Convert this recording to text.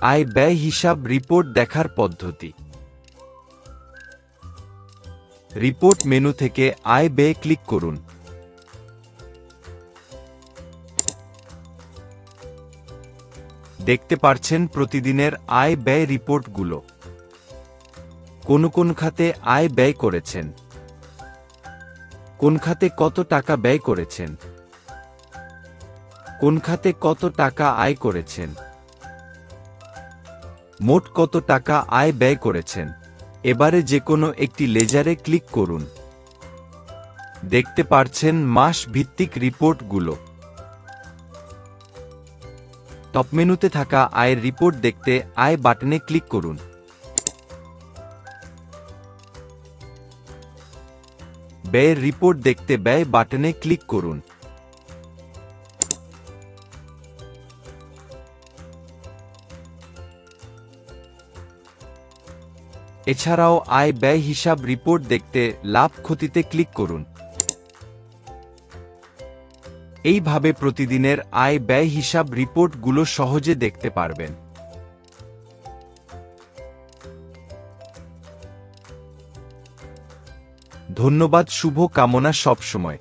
আয় ব্যয় হিসাব রিপোর্ট দেখার পদ্ধতি। রিপোর্ট মেনু থেকে আয় ব্যয় ক্লিক করুন। দেখতে পারছেন প্রতিদিনের আয় ব্যয় রিপোর্টগুলো। কোন কোন খাতে আয় ব্যয় করেছেন? কোন খাতে কত টাকা ব্যয় করেছেন? কোন খাতে কত টাকা আয় করেছেন? মোট কত টাকা আয় ব্যয় করেছেন? এবারে যে কোনো একটি লেজারে ক্লিক করুন। দেখতে পারছেন মাস ভিত্তিক রিপোর্টগুলো। টপ মেনুতে থাকা আয়ের রিপোর্ট দেখতে আয় বাটনে ক্লিক করুন। ব্যয়ের রিপোর্ট দেখতে ব্যয় বাটনে ক্লিক করুন। এছাড়াও আয় ব্যয় হিসাব রিপোর্ট দেখতে লাভ ক্ষতিতে ক্লিক করুন। এইভাবে প্রতিদিনের আয় ব্যয় হিসাব রিপোর্টগুলো সহজে দেখতে পারবেন। ধন্যবাদ, শুভ কামনা, সবসময়।